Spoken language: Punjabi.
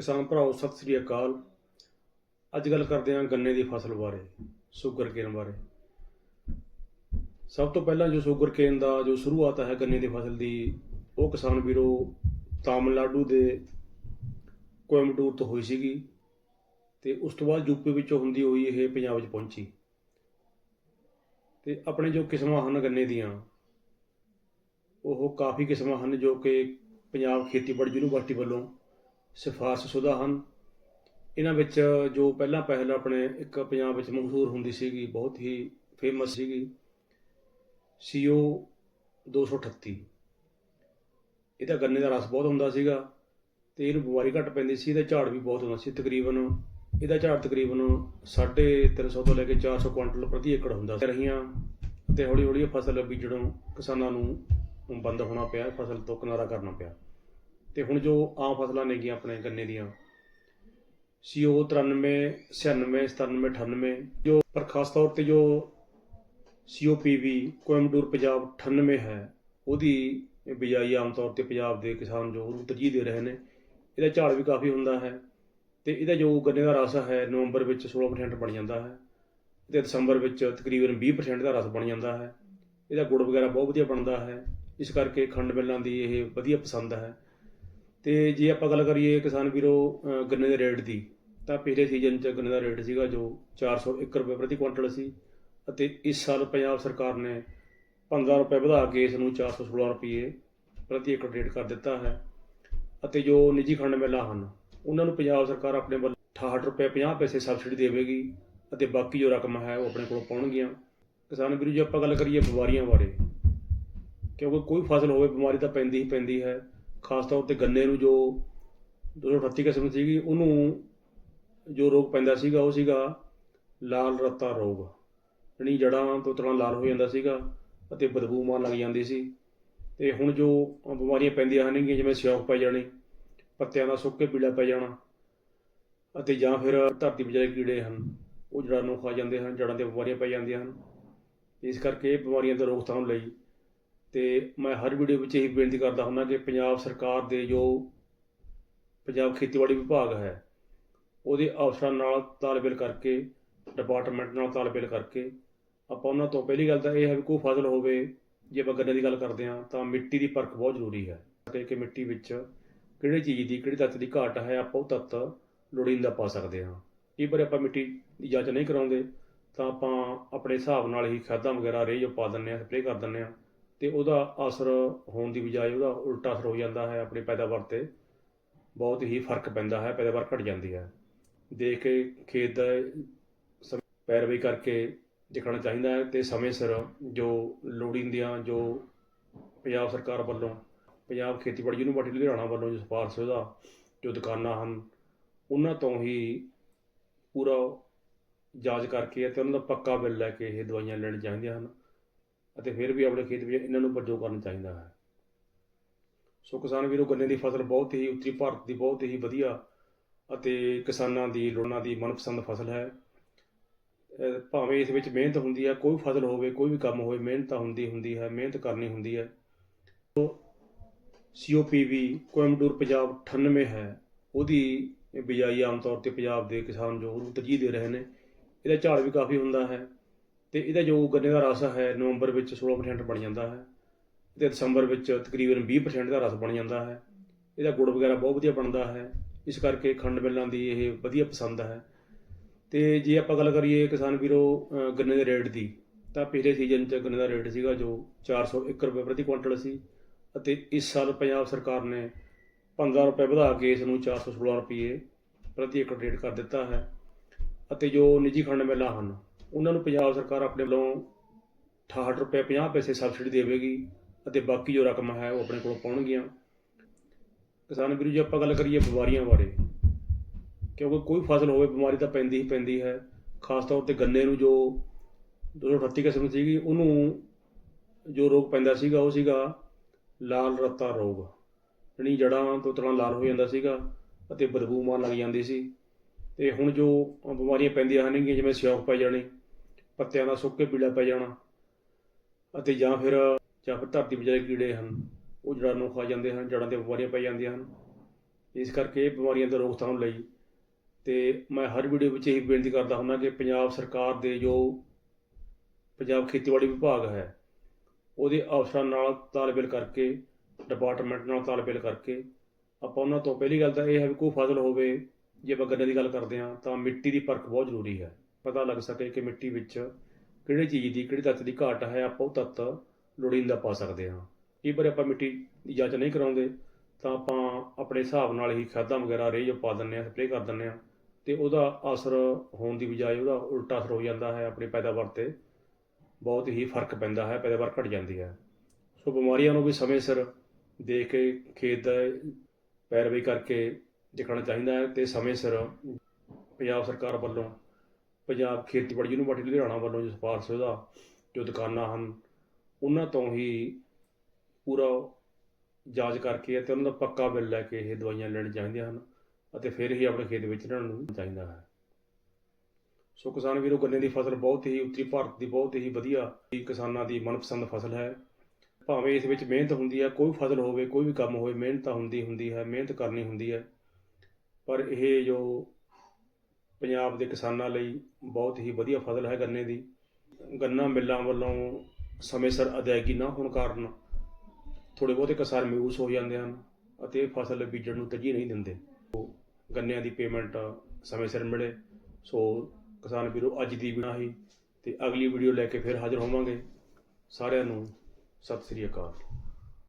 ਕਿਸਾਨ ਭਰਾਓ, ਸਤਿ ਸ੍ਰੀ ਅਕਾਲ। ਅੱਜ ਗੱਲ ਕਰਦੇ ਹਾਂ ਗੰਨੇ ਦੀ ਫਸਲ ਬਾਰੇ, ਸ਼ੂਗਰ ਕੇਨ ਬਾਰੇ। ਸਭ ਤੋਂ ਪਹਿਲਾਂ ਜੋ ਸ਼ੂਗਰ ਕੇਨ ਦਾ ਜੋ ਸ਼ੁਰੂਆਤ ਹੈ ਗੰਨੇ ਦੀ ਫਸਲ ਦੀ, ਉਹ ਕਿਸਾਨ ਵੀਰੋ ਤਾਮਿਲਨਾਡੂ ਦੇ ਕੋਇੰਬਟੂਰ ਤੋਂ ਹੋਈ ਸੀਗੀ ਤੇ ਉਸ ਤੋਂ ਬਾਅਦ ਯੂਪੀ ਵਿੱਚੋਂ ਹੁੰਦੀ ਹੋਈ ਇਹ ਪੰਜਾਬ ਵਿੱਚ ਪਹੁੰਚੀ। ਤੇ ਆਪਣੇ ਜੋ ਕਿਸਮਾਂ ਹਨ ਗੰਨੇ ਦੀਆਂ, ਉਹ ਕਾਫੀ ਕਿਸਮਾਂ ਹਨ ਜੋ ਕਿ ਪੰਜਾਬ ਖੇਤੀਬਾੜੀ ਯੂਨੀਵਰਸਿਟੀ ਵੱਲੋਂ ਸਿਫਾਰਸ਼ਸ਼ੁਦਾ ਹਨ। ਇਹਨਾਂ ਵਿੱਚ ਜੋ ਪਹਿਲਾਂ ਪਹਿਲ ਆਪਣੇ ਇੱਕ ਪੰਜਾਬ ਵਿੱਚ ਮਸ਼ਹੂਰ ਹੁੰਦੀ ਸੀਗੀ, ਬਹੁਤ ਹੀ ਫੇਮਸ ਸੀਗੀ, ਸੀਓ 238 ਇਹਦਾ ਗੰਨੇ ਦਾ ਰਸ ਬਹੁਤ ਹੁੰਦਾ ਸੀਗਾ ਤੇ ਇਹਨੂੰ ਬਿਮਾਰੀ ਘੱਟ ਪੈਂਦੀ ਸੀ, ਇਹਦਾ ਝਾੜ ਵੀ ਬਹੁਤ ਹੁੰਦਾ ਸੀ। ਤਕਰੀਬਨ ਇਹਦਾ ਝਾੜ ਤਕਰੀਬਨ 350 ਤੋਂ ਲੈ ਕੇ 400 ਕੁਇੰਟਲ ਪ੍ਰਤੀ ਏਕੜ ਹੁੰਦਾ ਸੀ। ਰਹੀਆਂ ਤੇ ਹੌਲੀ ਹੌਲੀ ਇਹ ਫਸਲ ਬੀਜਣੋਂ ਕਿਸਾਨਾਂ ਨੂੰ ਬੰਦ ਹੋਣਾ ਪਿਆ, ਫਸਲ ਤੋਂ ਕਿਨਾਰਾ ਕਰਨਾ ਪਿਆ। ਤੇ ਹੁਣ ਜੋ ਆਮ ਫਸਲਾਂ ਨੇਗੀਆਂ ਆਪਣੇ ਗੰਨੇ ਦੀਆਂ, ਸੀਓ 93 96 97 98 ਜੋ ਪਰ ਖਾਸ ਤੌਰ ਤੇ ਜੋ ਸੀਓਪੀਵੀ, ਕੋਇੰਬਟੂਰ, ਪੰਜਾਬ 98 ਹੈ, ਉਹਦੀ ਬਿਜਾਈ ਆਮ ਤੌਰ ਤੇ ਪੰਜਾਬ ਦੇ ਕਿਸਾਨ ਜੋ ਉਹਨੂੰ ਤਰਜੀਹ ਦੇ ਰਹੇ ਨੇ। ਇਹਦਾ ਝਾੜ ਵੀ ਕਾਫੀ ਹੁੰਦਾ ਹੈ ਤੇ ਇਹਦਾ ਜੋ ਗੰਨੇ ਦਾ ਰਸ ਹੈ, ਨਵੰਬਰ ਵਿੱਚ 16% ਬਣ ਜਾਂਦਾ ਹੈ ਤੇ ਦਸੰਬਰ ਵਿੱਚ ਤਕਰੀਬਨ 20% ਦਾ ਰਸ ਬਣ ਜਾਂਦਾ ਹੈ। ਇਹਦਾ ਗੁੜ ਵਗੈਰਾ ਬਹੁਤ ਵਧੀਆ ਬਣਦਾ ਹੈ। ਇਸ ਕਰਕੇ ਖੰਡ ਮਿੱਲਾਂ ਦੀ ਇਹ ਵਧੀਆ ਪਸੰਦ ਹੈ। ਤੇ ਜੇ ਆਪਾਂ ਗੱਲ ਕਰੀਏ ਕਿਸਾਨ ਵੀਰੋ ਗੰਨੇ ਦੇ ਰੇਟ ਦੀ, ਤਾਂ ਪਿਛਲੇ ਸੀਜ਼ਨ 'ਚ ਗੰਨੇ ਦਾ ਰੇਟ ਸੀਗਾ ਜੋ 401 ਰੁਪਏ ਪ੍ਰਤੀ ਕੁਇੰਟਲ ਸੀ ਅਤੇ ਇਸ ਸਾਲ ਪੰਜਾਬ ਸਰਕਾਰ ਨੇ 15 ਰੁਪਏ ਵਧਾ ਕੇ ਇਸ ਨੂੰ 416 ਰੁਪਏ ਪ੍ਰਤੀ ਏਕੜ ਰੇਟ ਕਰ ਦਿੱਤਾ ਹੈ ਅਤੇ ਜੋ ਨਿੱਜੀ ਖੰਡ ਮਿੱਲਾਂ ਹਨ, ਉਹਨਾਂ ਨੂੰ ਪੰਜਾਬ ਸਰਕਾਰ ਆਪਣੇ ਵੱਲ 68 ਰੁਪਏ 50 ਪੈਸੇ ਸਬਸਿਡੀ ਦੇਵੇਗੀ ਅਤੇ ਬਾਕੀ ਜੋ ਰਕਮ ਹੈ ਉਹ ਆਪਣੇ ਕੋਲ ਪਾਉਣਗੀਆਂ। ਕਿਸਾਨ ਵੀਰੋ, ਜੇ ਆਪਾਂ ਗੱਲ ਕਰੀਏ ਬਿਮਾਰੀਆਂ ਬਾਰੇ, ਕਿਉਂਕਿ ਕੋਈ ਫਸਲ ਹੋਵੇ ਬਿਮਾਰੀ ਤਾਂ ਪੈਂਦੀ ਹੀ ਪੈਂਦੀ ਹੈ ਖਾਸ ਤੌਰ ਤੇ ਗੰਨੇ ਨੂੰ ਜੋ 238 ਕਿਸਮ ਸੀਗੀ, ਉਹਨੂੰ ਜੋ ਰੋਗ ਪੈਂਦਾ ਸੀਗਾ, ਉਹ ਸੀਗਾ ਲਾਲ ਰੱਤਾ ਰੋਗ। ਯਾਨੀ ਜੜਾਂ ਤੋਂ ਤਰ੍ਹਾਂ ਲਾਲ ਹੋ ਜਾਂਦਾ ਸੀਗਾ ਅਤੇ ਬਦਬੂ ਮਾਰਨ ਲੱਗ ਜਾਂਦੀ ਸੀ। ਤੇ ਹੁਣ ਜੋ ਬਿਮਾਰੀਆਂ ਪੈਂਦੀਆਂ ਹਨ ਜਿਵੇਂ ਸਿਉਂਕ ਪੈ ਜਾਣੀ, ਪੱਤਿਆਂ ਦਾ ਸੁੱਕ ਕੇ ਪੀਲਾ ਪੈ ਜਾਣਾ, ਅਤੇ ਜਾਂ ਫਿਰ ਧਰਤੀ ਵਿਚਾਰੇ ਕੀੜੇ ਹਨ, ਉਹ ਜੜਾਂ ਨੂੰ ਖਾ ਜਾਂਦੇ ਹਨ, ਜੜਾਂ ਤੇ ਬਿਮਾਰੀਆਂ ਪੈ ਜਾਂਦੀਆਂ ਹਨ। ਇਸ ਕਰਕੇ ਬਿਮਾਰੀਆਂ ਤੋਂ ਰੋਕਥਾਮ ਲਈ ਤੇ ਮੈਂ ਹਰ ਵੀਡੀਓ ਵਿੱਚ ਇਹੀ ਬੇਨਤੀ ਕਰਦਾ ਹੁੰਦਾ ਕਿ ਪੰਜਾਬ ਸਰਕਾਰ ਦੇ ਜੋ ਪੰਜਾਬ ਖੇਤੀਬਾੜੀ ਵਿਭਾਗ ਹੈ, ਉਹਦੇ ਅਫਸਰਾਂ ਨਾਲ ਤਾਲਮੇਲ ਕਰਕੇ ਡਿਪਾਰਟਮੈਂਟ ਨਾਲ ਤਾਲਮੇਲ ਕਰਕੇ ਆਪਾਂ ਉਹਨਾਂ ਤੋਂ ਪਹਿਲੀ ਗੱਲ ਤਾਂ ਇਹ ਹੈ ਵੀ ਕੋਈ ਫਸਲ ਹੋਵੇ, ਜੇ ਆਪਾਂ ਗੰਨੇ ਦੀ ਗੱਲ ਕਰਦੇ ਹਾਂ ਤਾਂ ਮਿੱਟੀ ਦੀ ਪਰਖ ਬਹੁਤ ਜ਼ਰੂਰੀ ਹੈ ਕਿ ਕਿ ਮਿੱਟੀ ਵਿੱਚ ਕਿਹੜੇ ਚੀਜ਼ ਦੀ, ਕਿਹੜੇ ਤੱਤ ਦੀ ਘਾਟ ਹੈ, ਆਪਾਂ ਉਹ ਤੱਤ ਲੋੜੀਂਦਾ ਪਾ ਸਕਦੇ ਹਾਂ। ਇਹ ਵਾਰ ਆਪਾਂ ਮਿੱਟੀ ਦੀ ਜਾਂਚ ਨਹੀਂ ਕਰਾਉਂਦੇ ਤਾਂ ਆਪਾਂ ਆਪਣੇ ਹਿਸਾਬ ਨਾਲ ਹੀ ਖਾਦਾਂ ਵਗੈਰਾ ਰੇਜ਼ ਜੋ ਪਾ ਦਿੰਦੇ ਆ ਸਪਰੇਅ ਕਰ ਦਿੰਦੇ ਆ ਤੇ ਉਹਦਾ ਅਸਰ ਹੋਣ ਦੀ ਬਜਾਏ ਉਹਦਾ ਉਲਟਾ ਅਸਰ ਹੋ ਜਾਂਦਾ ਹੈ ਆਪਣੀ ਪੈਦਾਵਾਰ ਤੇ। ਬਹੁਤ ਹੀ ਫ਼ਰਕ ਪੈਂਦਾ ਹੈ, ਪੈਦਾਵਾਰ ਘਟ ਜਾਂਦੀ ਹੈ। ਦੇਖ ਕੇ ਖੇਤ ਦਾ ਸਮ- ਪੈਰਵੀ ਕਰਕੇ ਦੇਖਣਾ ਚਾਹੀਦਾ ਹੈ ਤੇ ਸਮੇਂ ਸਿਰ ਜੋ ਲੋੜੀਂਦੀਆਂ ਜੋ ਪੰਜਾਬ ਸਰਕਾਰ ਵੱਲੋਂ, ਪੰਜਾਬ ਖੇਤੀਬਾੜੀ ਯੂਨੀਵਰਸਿਟੀ ਲੁਧਿਆਣਾ ਵੱਲੋਂ ਜੋ ਸਿਫਾਰਸ਼ ਉਹਦਾ, ਜੋ ਦੁਕਾਨਾਂ ਹਨ, ਉਹਨਾਂ ਤੋਂ ਹੀ ਪੂਰਾ ਜਾਂਚ ਕਰਕੇ ਅਤੇ ਉਹਨਾਂ ਦਾ ਪੱਕਾ ਬਿੱਲ ਲੈ ਕੇ ਇਹ ਦਵਾਈਆਂ ਲੈਣੀਆਂ ਚਾਹੀਦੀਆਂ ਹਨ। ਅਤੇ ਫਿਰ ਵੀ ਆਪਣੇ ਖੇਤ ਵਿੱਚ ਇਹਨਾਂ ਨੂੰ ਪ੍ਰਯੋਗ ਕਰਨਾ ਚਾਹੀਦਾ ਹੈ। ਸੋ ਕਿਸਾਨ ਵੀਰੋ, ਗੰਨੇ ਦੀ ਫਸਲ ਬਹੁਤ ਹੀ ਉੱਤਰੀ ਭਾਰਤ ਦੀ ਬਹੁਤ ਹੀ ਵਧੀਆ ਅਤੇ ਕਿਸਾਨਾਂ ਦੀ, ਲੋੜਾਂ ਦੀ ਮਨਪਸੰਦ ਫਸਲ ਹੈ। ਭਾਵੇਂ ਇਸ ਵਿੱਚ ਮਿਹਨਤ ਹੁੰਦੀ ਹੈ, ਕੋਈ ਫਸਲ ਹੋਵੇ, ਕੋਈ ਵੀ ਕੰਮ ਹੋਵੇ, ਮਿਹਨਤ ਤਾਂ ਹੁੰਦੀ ਹੁੰਦੀ ਹੈ, ਮਿਹਨਤ ਕਰਨੀ ਹੁੰਦੀ ਹੈ। ਸੀਓਪੀਵੀ ਕੋਇੰਬਟੂਰ ਪੰਜਾਬ 98 ਹੈ। ਉਹਦੀ ਬਿਜਾਈ ਆਮ ਤੌਰ ਤੇ ਪੰਜਾਬ ਦੇ ਕਿਸਾਨ ਜੋ ਉਹਨੂੰ ਤਰਜੀਹ ਦੇ ਰਹੇ ਨੇ। ਇਹਦਾ ਝਾੜ ਵੀ ਕਾਫੀ ਹੁੰਦਾ ਹੈ। ਤੇ ਇਹਦਾ ਜੋ ਗੰਨੇ ਦਾ ਰਸ ਹੈ, ਨਵੰਬਰ ਵਿੱਚ 16% ਬਣ ਜਾਂਦਾ ਹੈ ਤੇ ਦਸੰਬਰ ਵਿੱਚ ਤਕਰੀਬਨ 20% ਦਾ ਰਸ ਬਣ ਜਾਂਦਾ ਹੈ। ਇਹਦਾ ਗੁੜ ਵਗੈਰਾ ਬਹੁਤ ਵਧੀਆ ਬਣਦਾ ਹੈ। ਇਸ ਕਰਕੇ ਖੰਡ ਮਿੱਲਾਂ ਦੀ ਇਹ ਵਧੀਆ ਪਸੰਦ ਹੈ। ਤੇ ਜੇ ਆਪਾਂ ਗੱਲ ਕਰੀਏ ਕਿਸਾਨ ਵੀਰੋ ਗੰਨੇ ਦੇ ਰੇਟ ਦੀ, ਤਾਂ ਪਿਛਲੇ ਸੀਜ਼ਨ 'ਚ ਗੰਨੇ ਦਾ ਰੇਟ ਸੀਗਾ ਜੋ 401 ਰੁਪਏ ਪ੍ਰਤੀ ਕੁਇੰਟਲ ਸੀ ਅਤੇ ਇਸ ਸਾਲ ਪੰਜਾਬ ਸਰਕਾਰ ਨੇ 15 ਰੁਪਏ ਵਧਾ ਕੇ ਇਸ ਨੂੰ 416 ਰੁਪਏ ਪ੍ਰਤੀ ਏਕੜ ਰੇਟ ਕਰ ਦਿੱਤਾ ਹੈ। ਅਤੇ ਜੋ ਨਿੱਜੀ ਖੰਡ ਮਿੱਲਾਂ ਹਨ ਉਹਨਾਂ ਨੂੰ ਪੰਜਾਬ ਸਰਕਾਰ ਆਪਣੇ ਵੱਲੋਂ 68 ਰੁਪਏ 50 ਪੈਸੇ ਸਬਸਿਡੀ ਦੇਵੇਗੀ ਅਤੇ ਬਾਕੀ ਜੋ ਰਕਮ ਹੈ ਉਹ ਆਪਣੇ ਕੋਲ ਪਾਉਣਗੀਆਂ। ਕਿਸਾਨ ਵੀਰੋ ਜੇ, ਆਪਾਂ ਗੱਲ ਕਰੀਏ ਬਿਮਾਰੀਆਂ ਬਾਰੇ। ਕਿਉਂਕਿ ਕੋਈ ਫਸਲ ਹੋਵੇ, ਬਿਮਾਰੀ ਤਾਂ ਪੈਂਦੀ ਹੀ ਪੈਂਦੀ ਹੈ। ਖਾਸ ਤੌਰ ਤੇ ਗੰਨੇ ਨੂੰ ਜੋ 238 ਕਿਸਮ ਸੀਗੀ, ਉਹਨੂੰ ਜੋ ਰੋਗ ਪੈਂਦਾ ਸੀਗਾ, ਉਹ ਸੀਗਾ ਲਾਲ ਰੱਤਾ ਰੋਗ। ਯਾਨੀ ਜੜਾਂ ਤੋਂ ਤਰ੍ਹਾਂ ਲਾਲ ਹੋ ਜਾਂਦਾ ਸੀਗਾ ਅਤੇ ਬਦਬੂ ਮਾਰਨ ਲੱਗ ਜਾਂਦੀ ਸੀ। ਤੇ ਹੁਣ ਜੋ ਬਿਮਾਰੀਆਂ ਪੈਂਦੀਆਂ ਹਨ, ਜਿਵੇਂ ਸਿਉਂਕ ਪੈ ਜਾਣੀ ਪੱਤਿਆਂ ਦਾ ਸੁੱਕ ਕੇ ਪੀਲਾ ਪੈ ਜਾਣਾ ਅਤੇ ਜਾਂ ਫਿਰ ਜਾਂ ਫਿਰ ਧਰਤੀ ਵਿਚਾਰੇ ਕੀੜੇ ਹਨ, ਉਹ ਜੜਾਂ ਨੂੰ ਖਾ ਜਾਂਦੇ ਹਨ ਜੜਾਂ ਤੇ ਬਿਮਾਰੀਆਂ ਪੈ ਜਾਂਦੀਆਂ ਹਨ। ਇਸ ਕਰਕੇ ਇਹ ਬਿਮਾਰੀਆਂ ਦੀ ਰੋਕਥਾਮ ਲਈ ਤੇ ਮੈਂ ਹਰ ਵੀਡੀਓ ਵਿੱਚ ਇਹੀ ਬੇਨਤੀ ਕਰਦਾ ਹੁੰਦਾ ਕਿ ਪੰਜਾਬ ਸਰਕਾਰ ਦੇ ਜੋ ਪੰਜਾਬ ਖੇਤੀਬਾੜੀ ਵਿਭਾਗ ਹੈ, ਉਹਦੇ ਅਫਸਰਾਂ ਨਾਲ ਤਾਲਮੇਲ ਕਰਕੇ, ਡਿਪਾਰਟਮੈਂਟ ਨਾਲ ਤਾਲਮੇਲ ਕਰਕੇ, ਆਪਾਂ ਉਹਨਾਂ ਤੋਂ ਪਹਿਲੀ ਗੱਲ ਤਾਂ ਇਹ ਹੈ ਵੀ ਕੋਈ ਫਸਲ ਹੋਵੇ, ਜੇ ਆਪਾਂ ਗੰਨੇ ਦੀ ਗੱਲ ਕਰਦੇ ਹਾਂ, ਤਾਂ ਮਿੱਟੀ ਦੀ ਪਰਖ ਬਹੁਤ ਜ਼ਰੂਰੀ ਹੈ। ਪਤਾ ਲੱਗ ਸਕੇ ਕਿ ਮਿੱਟੀ ਵਿੱਚ ਕਿਹੜੀ ਚੀਜ਼ ਦੀ, ਕਿਹੜੀ ਤੱਤ ਦੀ ਘਾਟ ਹੈ, ਆਪਾਂ ਉਹ ਤੱਤ ਲੋੜੀਂਦਾ ਪਾ ਸਕਦੇ ਹਾਂ। ਕਈ ਵਾਰ ਆਪਾਂ ਮਿੱਟੀ ਦੀ ਜਾਂਚ ਨਹੀਂ ਕਰਾਉਂਦੇ, ਤਾਂ ਆਪਾਂ ਆਪਣੇ ਹਿਸਾਬ ਨਾਲ ਹੀ ਖਾਦਾਂ ਵਗੈਰਾ, ਰੇਹ ਪਾ ਦਿੰਦੇ ਹਾਂ, ਸਪਰੇਅ ਕਰ ਦਿੰਦੇ ਹਾਂ, ਤੇ ਉਹਦਾ ਅਸਰ ਹੋਣ ਦੀ ਬਜਾਏ ਉਹਦਾ ਉਲਟਾ ਅਸਰ ਹੋ ਜਾਂਦਾ ਹੈ ਆਪਣੀ ਪੈਦਾਵਾਰ ਤੇ। ਬਹੁਤ ਹੀ ਫ਼ਰਕ ਪੈਂਦਾ ਹੈ, ਪੈਦਾਵਾਰ ਘਟ ਜਾਂਦੀ ਹੈ। ਸੋ ਬਿਮਾਰੀਆਂ ਨੂੰ ਵੀ ਸਮੇਂ ਸਿਰ ਦੇਖ ਕੇ ਖੇਤ ਦਾ ਪੈਰਵੀ ਕਰਕੇ ਦੇਖਣਾ ਚਾਹੀਦਾ ਹੈ ਤੇ ਸਮੇਂ ਸਿਰ ਪੰਜਾਬ ਸਰਕਾਰ ਵੱਲੋਂ ਪੰਜਾਬ ਖੇਤੀਬਾੜੀ ਯੂਨੀਵਰਸਿਟੀ ਲੁਧਿਆਣਾ ਵੱਲੋਂ ਜੋ ਸਿਫਾਰਸ਼ ਉਹਦਾ, ਜੋ ਦੁਕਾਨਾਂ ਹਨ, ਉਹਨਾਂ ਤੋਂ ਹੀ ਪੂਰਾ ਜਾਂਚ ਕਰਕੇ ਅਤੇ ਉਹਨਾਂ ਦਾ ਪੱਕਾ ਬਿੱਲ ਲੈ ਕੇ ਇਹ ਦਵਾਈਆਂ ਲੈਣੀਆਂ ਚਾਹੀਦੀਆਂ ਹਨ ਅਤੇ ਫਿਰ ਹੀ ਆਪਣੇ ਖੇਤ ਵਿੱਚ ਇਹਨਾਂ ਨੂੰ ਚਾਹੀਦਾ ਹੈ। ਸੋ ਕਿਸਾਨ ਵੀਰੋ, ਗੰਨੇ ਦੀ ਫਸਲ ਬਹੁਤ ਹੀ ਉੱਤਰੀ ਭਾਰਤ ਦੀ ਬਹੁਤ ਹੀ ਵਧੀਆ ਕਿਸਾਨਾਂ ਦੀ ਮਨਪਸੰਦ ਫਸਲ ਹੈ। ਭਾਵੇਂ ਇਸ ਵਿੱਚ ਮਿਹਨਤ ਹੁੰਦੀ ਹੈ, ਕੋਈ ਫਸਲ ਹੋਵੇ, ਕੋਈ ਵੀ ਕੰਮ ਹੋਵੇ, ਮਿਹਨਤ ਤਾਂ ਹੁੰਦੀ ਹੁੰਦੀ ਹੈ, ਮਿਹਨਤ ਕਰਨੀ ਹੁੰਦੀ ਹੈ, ਪਰ ਇਹ ਜੋ ਪੰਜਾਬ ਦੇ ਕਿਸਾਨਾਂ ਲਈ ਬਹੁਤ ਹੀ ਵਧੀਆ ਫਸਲ ਹੈ ਗੰਨੇ ਦੀ। ਗੰਨਾ ਮਿੱਲਾਂ ਵੱਲੋਂ ਸਮੇਂ ਸਿਰ ਅਦਾਇਗੀ ਨਾ ਹੋਣ ਕਾਰਨ ਥੋੜੇ ਬਹੁਤੇ ਕਿਸਾਨ ਮਯੂਸ ਹੋ ਜਾਂਦੇ ਹਨ ਅਤੇ ਫਸਲ ਬੀਜਣ ਨੂੰ ਤਰਜੀਹ ਨਹੀਂ ਦਿੰਦੇ। ਗੰਨਿਆਂ ਦੀ ਪੇਮੈਂਟ ਸਮੇਂ ਸਿਰ ਮਿਲੇ। ਸੋ ਕਿਸਾਨ ਵੀਰੋ, ਅੱਜ ਦੀ ਬਿਨਾ ਹੀ ਤੇ ਅਗਲੀ ਵੀਡੀਓ ਲੈ ਕੇ ਫਿਰ ਹਾਜ਼ਰ ਹੋਵਾਂਗੇ। ਸਾਰਿਆਂ ਨੂੰ ਸਤਿ ਸ੍ਰੀ ਅਕਾਲ।